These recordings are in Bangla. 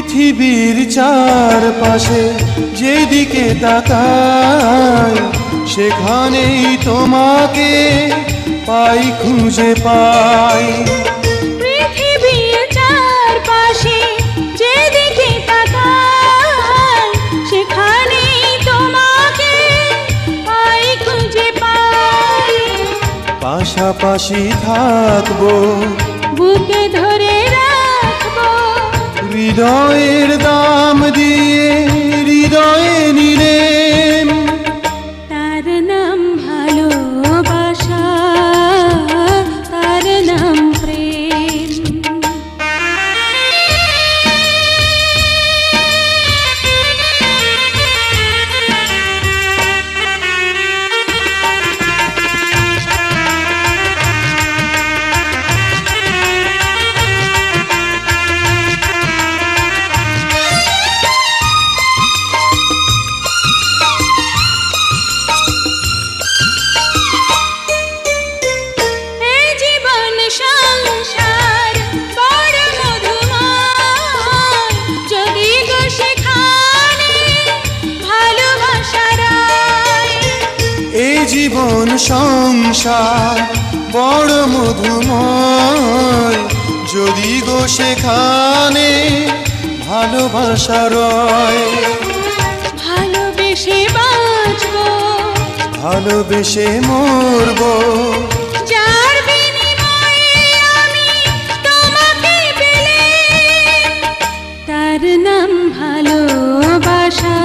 পৃথিবীর চারপাশে যেদিকে তাকাই সেখানেই তোমাকে পাই খুঁজে পাই। পৃথিবীর চারপাশে যেদিকে তাকাই সেখানেই তোমাকে পাই খুঁজে পাই। পাশাপাশি থাকব। বুকে ধরে রাখব হৃদয়ের দাম দিয়ে হৃদয়ে জীবন সংসার বড় মধুময়। যদি গো সেখানে ভালোবাসা রয় ভালোবেসে বাঁচবো। ভালোবেসে মরবো। যার বিনিময়ে আমি তোমাকে পেলে তার নাম ভালোবাসা।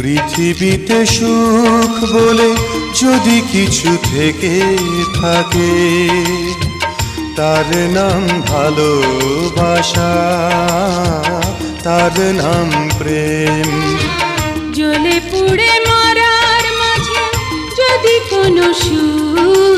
পৃথিবীতে সুখ বলে যদি কিছু থেকে থাকে, তার নাম ভালোবাসা, তার নাম প্রেম। জ্বলে পুড়ে মরার মাঝে যদি কোনো সুখ